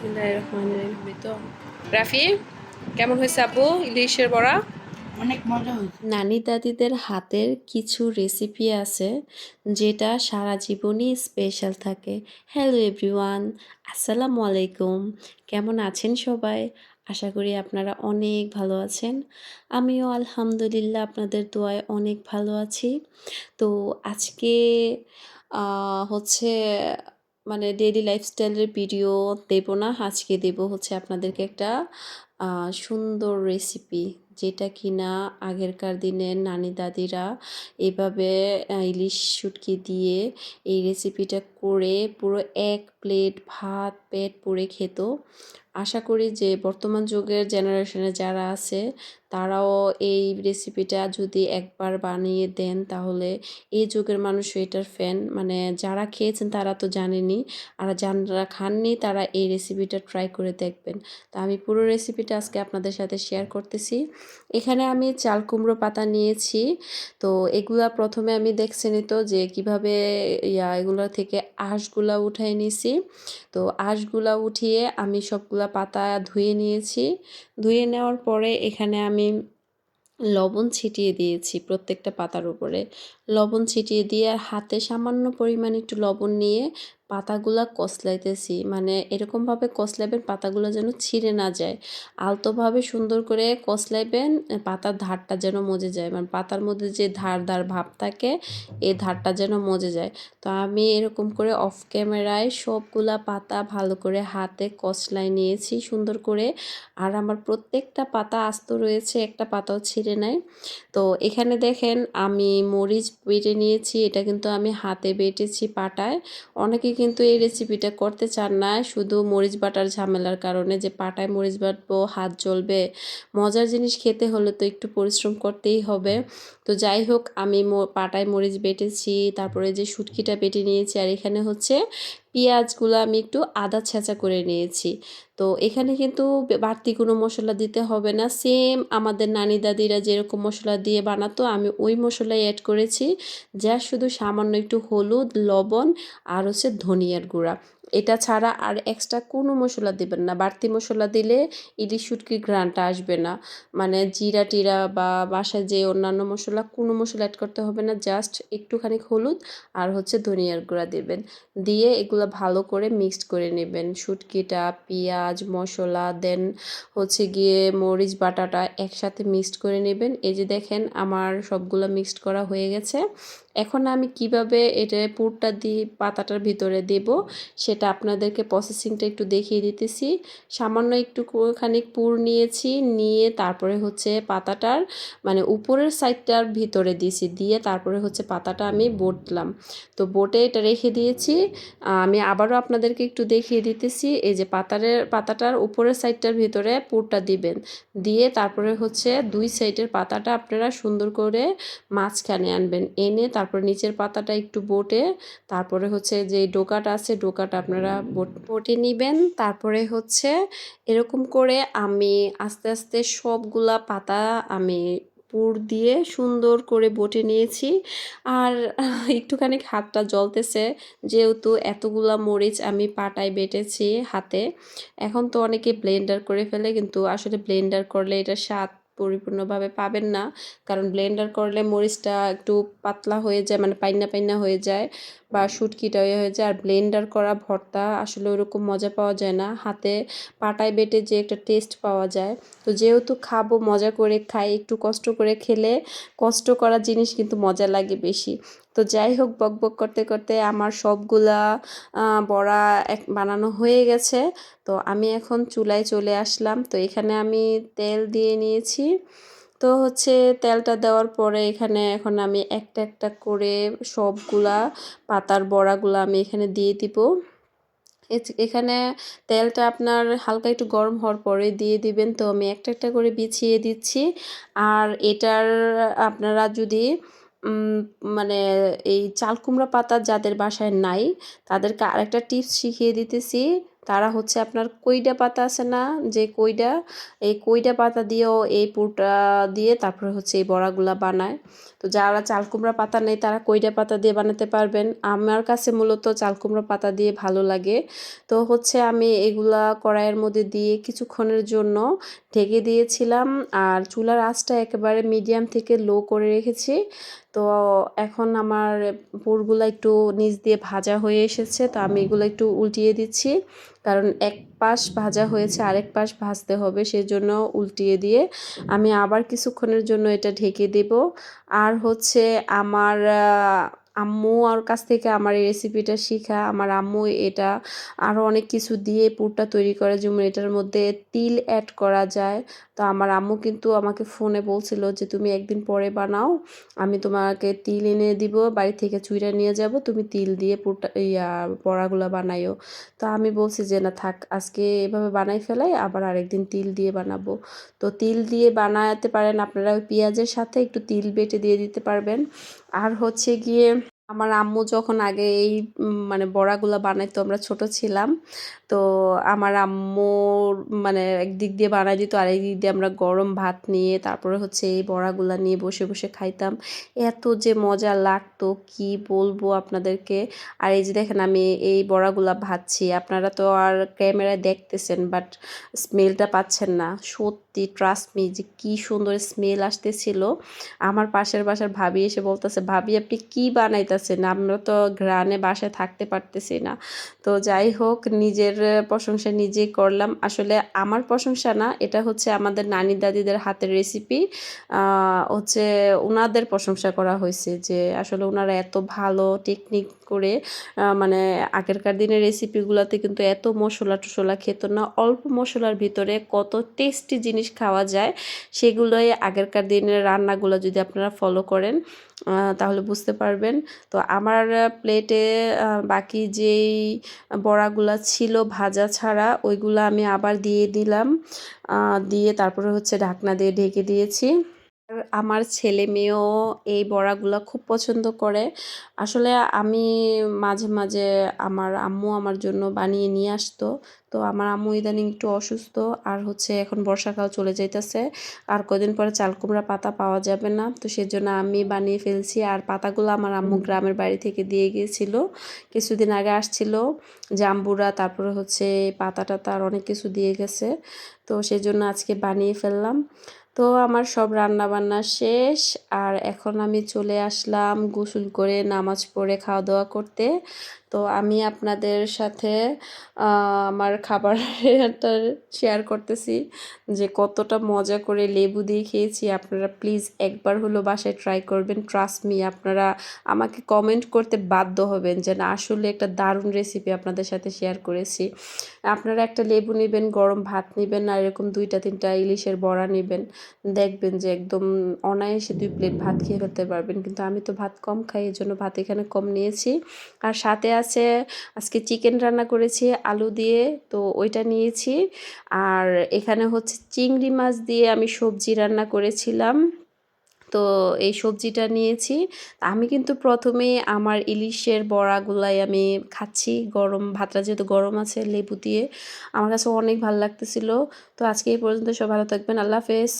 বিসমিল্লাহ রহমান তো রাফি কেমন হয়েছে আপু? ইলিশের বড়া? অনেক মজা হয়েছে। নানি দাদিদের হাতের কিছু রেসিপি আছে যেটা সারা জীবনই স্পেশাল থাকে। হ্যালো এভরিওয়ান আসসালামু আলাইকুম। কেমন আছেন সবাই? আশা করি আপনারা অনেক ভালো আছেন। আমিও আলহামদুলিল্লাহ আপনাদের দোয়ায় অনেক ভালো আছি। তো আজকে হচ্ছে মানে ডেইলি লাইফস্টাইলের ভিডিও দেব না। আজকে দেব হচ্ছে আপনাদেরকে একটা সুন্দর রেসিপি যেটা কি না আগেরকার দিনের নানি দাদিরা এভাবে ইলিশ শুটকি দিয়ে এই রেসিপিটা করে পুরো এক প্লেট ভাত, পেট পুড়ে খেত। আশা করি যে বর্তমান যুগের জেনারেশনে যারা আছে, তারাও এই রেসিপিটা যদি একবার বানিয়ে দেন, তাহলে এই যুগের মানুষ এটার ফ্যান মানে যারা খেয়েছেন তারা তো জানেনি আর যারা খাননি তারা এই রেসিপিটা ট্রাই করে দেখবেন। তা আমি পুরো রেসিপিটা আজকে আপনাদের সাথে শেয়ার করতেছি। এখানে আমি চাল কুমড়ো পাতা নিয়েছি। তো এগুলা প্রথমে আমি দেখছি তো যে কীভাবে ইয়া এগুলো থেকে আঁশগুলা উঠাই নিয়েছি তো আঁশগুলা উঠিয়ে আমি সবগুলা পাতা ধুয়ে নিয়েছি। ধুয়ে নেওয়ার পরে এখানে আমি লবণ ছিটিয়ে দিয়েছি প্রত্যেকটা পাতার উপরে। লবণ ছিটিয়ে দিয়ে আর হাতে সামান্য পরিমাণ একটু লবণ নিয়ে পাতাগুলা কসলাইতেছি। মানে এরকমভাবে কসলাইবেন, পাতাগুলো যেন ছিঁড়ে না যায়। আলতোভাবে সুন্দর করে কসলাইবেন পাতার ধারটা যেন মজে যায়। মানে পাতার মধ্যে যে ধার ধার ভাব থাকে এই ধারটা যেন মজে যায়। তো আমি এরকম করে অফ ক্যামেরায় সবগুলা পাতা ভালো করে হাতে কসলাই নিয়েছি সুন্দর করে। আর আমার প্রত্যেকটা পাতা আস্ত রয়েছে, একটা পাতাও ছিঁড়ে নাই। তো এখানে দেখেন, আমি মরিচ বেটে নিয়েছি, এটা কিন্তু আমি হাতে বেটেছি পাটায়। অনেকে কিন্তু এই রেসিপিটা করতে চান না। শুধু মরিচ বাটার ঝামেলার কারণে যে পাটায় মরিচ বাটবো, হাত জ্বলবে, মজার জিনিস খেতে হলে তো একটু পরিশ্রম করতেই হবে। তো যাই হোক, আমি পাটায় মরিচ বেটেছি, তারপরে যে শুটকিটা বেটে নিয়েছি, আর এখানে হচ্ছে পেঁয়াজগুলো আমি একটু আদা ছেঁচা করে নিয়েছি। তো এখানে কিন্তু বাড়তি কোনো মশলা দিতে হবে না। সেম আমাদের নানি দাদিরা যেরকম মশলা দিয়ে বানাতো, আমি ওই মশলাই অ্যাড করেছি। যা শুধু সামান্য একটু হলুদ, লবণ আর হচ্ছে ধনিয়ার গুঁড়া। এটা ছাড়া আর এক্সট্রা কোনো মশলা দেবেন না। বাড়তি মশলা দিলে ইলিশ শুটকির ঘ্রাণটা আসবে না। মানে জিরা টিরা বা বাসায় যে অন্যান্য মশলা, কোনো মশলা অ্যাড করতে হবে না। জাস্ট একটুখানি হলুদ আর হচ্ছে ধনিয়ার গুঁড়া দেবেন। দিয়ে এগুলো ভালো করে মিক্সড করে নেবেন। শুটকিটা, পেঁয়াজ, মশলা দেন হচ্ছে গিয়ে মরিচ, বাটাটা একসাথে মিক্সড করে নেবেন। এই যে দেখেন আমার সবগুলো মিক্সড করা হয়ে গেছে। এখন আমি কীভাবে এটা পুরটা দিয়ে পাতাটার ভিতরে দেব, সেটা আপনাদেরকে প্রসেসিংটা একটু দেখিয়ে দিতেছি। সামান্য একটু খানিক পুর নিয়েছি, নিয়ে তারপরে হচ্ছে পাতাটার মানে উপরের সাইডটার ভিতরে দিয়েছি, দিয়ে তারপরে হচ্ছে পাতাটা আমি বটলাম। তো বোটে এটা রেখে দিয়েছি। আমি আবারও আপনাদেরকে একটু দেখিয়ে দিতেছি, এই যে পাতারের পাতাটার উপরের সাইডটার ভিতরে পুরটা দিবেন। দিয়ে তারপরে হচ্ছে দুই সাইডের পাতাটা আপনারা সুন্দর করে মাঝখানে আনবেন, এনে তারপর নিচের পাতাটা একটু বোটে, তারপরে হচ্ছে যে ডোকাটা আছে, ডোকাটা আপনারা বোটে নেবেন। তারপরে হচ্ছে এরকম করে আমি আস্তে আস্তে সবগুলা পাতা আমি পুর দিয়ে সুন্দর করে বটে নিয়েছি। আর একটুখানি হাতটা জ্বলতেছে, যেহেতু এতগুলা মরিচ আমি পাটায় বেটেছি হাতে। এখন তো অনেকে ব্লেন্ডার করে ফেলে, কিন্তু আসলে ব্লেন্ডার করলে এটা স্বাদ পরিপূর্ণভাবে পাবেন না। কারণ ব্লেন্ডার করলে মরিচটা একটু পাতলা হয়ে যায় মানে পাইনা পাইনা হয়ে যায় বা শুটকিটা হয়ে যায়। আর ব্লেন্ডার করা ভর্তা আসলে ওরকম মজা পাওয়া যায় না। হাতে পাটায় বেটে যে একটা টেস্ট পাওয়া যায়। তো যেহেতু খাব মজা করে খাই একটু কষ্ট করে খেলে কষ্ট করা জিনিস কিন্তু মজা লাগে বেশি। তো যাই হোক, বক বক করতে করতে আমার সবগুলা বড়া এক, বানানো হয়ে গেছে। তো আমি এখন চুলায় চলে আসলাম। তো এখানে আমি তেল দিয়ে নিয়েছি। তো হচ্ছে তেলটা দেওয়ার পরে এখানে এখন আমি একটা একটা করে সবগুলা পাতার বড়াগুলো আমি এখানে দিয়ে দিব। এখানে তেলটা আপনার হালকা একটু গরম হওয়ার পরে দিয়ে দিবেন। তো আমি একটা একটা করে বিছিয়ে দিচ্ছি। আর এটার আপনারা যদি মানে এই চাল কুমড়া পাতা যাদের বাসায় নাই, তাদেরকে আরেকটা টিপস শিখিয়ে দিতেছি। তারা হচ্ছে আপনার কইডা পাতা আছে না, যে কইডা, এই কইডা পাতা দিয়েও এই পুরটা দিয়ে তারপরে হচ্ছে এই বড়াগুলা বানায়। তো যারা চাল কুমড়া পাতা নেই, তারা কইডা পাতা দিয়ে বানাতে পারবেন। আমার কাছে মূলত চাল কুমড়া পাতা দিয়ে ভালো লাগে। তো হচ্ছে আমি এগুলা কড়াইয়ের মধ্যে দিয়ে কিছুক্ষণের জন্য ঢেকে দিয়েছিলাম। আর চুলার আঁচটা একেবারে মিডিয়াম থেকে লো করে রেখেছি। তো এখন আমার পুরগুলো একটু নিচ দিয়ে ভাজা হয়ে এসেছে, তো আমি এগুলো একটু উল্টিয়ে দিচ্ছি। কারণ এক পাশ ভাজা হয়েছে, আরেক পাশ ভাজতে হবে, সেজন্য উল্টিয়ে দিয়ে আমি আবার কিছুক্ষণের জন্য এটা ঢেকে দেব। আর হচ্ছে আমার আম্মু আর কাছ থেকে আমার এই রেসিপিটা শেখা। আমার আম্মু এটা আরও অনেক কিছু দিয়ে পুরটা তৈরি করে। যেমন এটার মধ্যে তিল অ্যাড করা যায়। তো আমার আম্মু কিন্তু আমাকে ফোনে বলছিল যে, তুমি একদিন পরে বানাও। আমি তোমাকে তিল এনে দিব, বাড়ি থেকে চুইরা নিয়ে যাব। তুমি তিল দিয়ে পুরটা, ইয়া, বড়াগুলো বানাইও। তো আমি বলছি যে, না থাক, আজকে এভাবে বানাই ফেলাই, আবার আরেকদিন তিল দিয়ে বানাবো। তো তিল দিয়ে বানাতে পারেন আপনারা পেঁয়াজের সাথে। একটু তিল বেটে দিয়ে দিতে পারবেন। আর হচ্ছে গিয়ে আমার আম্মু যখন আগে এই মানে বড়াগুলো বানাইতো, আমরা ছোট ছিলাম, তো আমার আম্মুর মানে একদিক দিয়ে বানাই দিত, আর দিক দিয়ে আমরা গরম ভাত নিয়ে, তারপরে হচ্ছে এই বড়াগুলো নিয়ে বসে বসে খাইতাম। এত যে মজা লাগতো, কি বলব আপনাদেরকে? আর এই যে দেখেন, আমি এই বড়াগুলা ভাজছি, আপনারা তো আর ক্যামেরায় দেখতেছেন, বাট স্মেলটা পাচ্ছেন না। সত্যি ট্রাস্ট মি যে কি সুন্দর স্মেল আসতেছিল। আমার পাশের বাসার ভাবি এসে বলতেছে, ভাবি, আপনি কি বানাইতেছেন? আমরা তো গ্রানে বাসায় থাকতে পারতেছি না। তো যাই হোক, নিজের প্রশংসা নিজেই করলাম। আসলে আমার প্রশংসা না, এটা হচ্ছে আমাদের নানি দাদিদের হাতের রেসিপি হচ্ছে ওনাদের প্রশংসা করা হয়েছে যে আসলে ওনারা এত ভালো টেকনিক করে মানে আগেরকার দিনের রেসিপিগুলোতে কিন্তু এত মশলা টশলা খেত না। অল্প মশলার ভিতরে কত টেস্টি জিনিস খাওয়া যায়, সেগুলোই আগেরকার দিনের রান্নাগুলো যদি আপনারা ফলো করেন তাহলে বুঝতে পারবেন। তো আমার প্লেটে বাকি যেই বড়াগুলো ছিল ভাজা ছাড়া, ওইগুলো আমি আবার দিয়ে দিলাম। দিয়ে তারপরে হচ্ছে ঢাকনা দিয়ে ঢেকে দিয়েছি। আমার ছেলে মেয়েও এই বড়াগুলো খুব পছন্দ করে। আসলে আমি মাঝে মাঝে আমার আম্মু আমার জন্য বানিয়ে নিয়ে আসতো। তো আমার আম্মু ইদানিং একটু অসুস্থ আর হচ্ছে এখন বর্ষাকাল চলে যাইতেছে। আর কদিন পরে চাল কুমড়া পাতা পাওয়া যাবে না। তো সেজন্য আমি বানিয়ে ফেলছি আর পাতাগুলো আমার আম্মু গ্রামের বাড়ি থেকে দিয়ে গিয়েছিল। কিছুদিন আগে আসছিল জাম্বুরা তারপরে হচ্ছে পাতা টাতা আর অনেক কিছু দিয়ে গেছে। তো সেজন্য আজকে বানিয়ে ফেললাম। তো আমার সব রান্না বান্না শেষ। আর এখন আমি চলে আসলাম গোসল করে নামাজ পড়ে খাওয়া দাওয়া করতে। তো আমি আপনাদের সাথে আমার খাবারটা শেয়ার করতেছি যে কতটা মজা করে লেবু দিয়ে খেয়েছি। আপনারা প্লিজ একবার হলো বাসায় ট্রাই করবেন। ট্রাস্ট মি আপনারা আমাকে কমেন্ট করতে বাধ্য হবেন যে না, আসলে একটা দারুণ রেসিপি আপনাদের সাথে শেয়ার করেছি। আপনারা একটা লেবু নেবেন, গরম ভাত নেবেন আর এরকম দুইটা, তিনটা ইলিশের বড়া নেবেন। দেখবেন যে একদম অনায়াসে দুই প্লেট ভাত খেয়ে ফেলতে পারবেন। কিন্তু আমি তো ভাত কম খাই এই জন্য ভাত এখানে কম নিয়েছি। আর সাথে আছে। আজকে চিকেন রান্না করেছি, আলু দিয়ে, তো ওইটা নিয়েছি। আর এখানে হচ্ছে চিংড়ি মাছ দিয়ে আমি সবজি রান্না করেছিলাম। তো এই সবজিটা নিয়েছি। আমি কিন্তু প্রথমে আমার ইলিশের বড়াগুলাই আমি খাচ্ছি গরম, ভাতটা যেহেতু গরম আছে, লেবু দিয়ে। আমার কাছে অনেক ভালো লাগতেছিল। তো আজকে এই পর্যন্ত সব ভালো থাকবেন। আল্লাহ হাফেজ।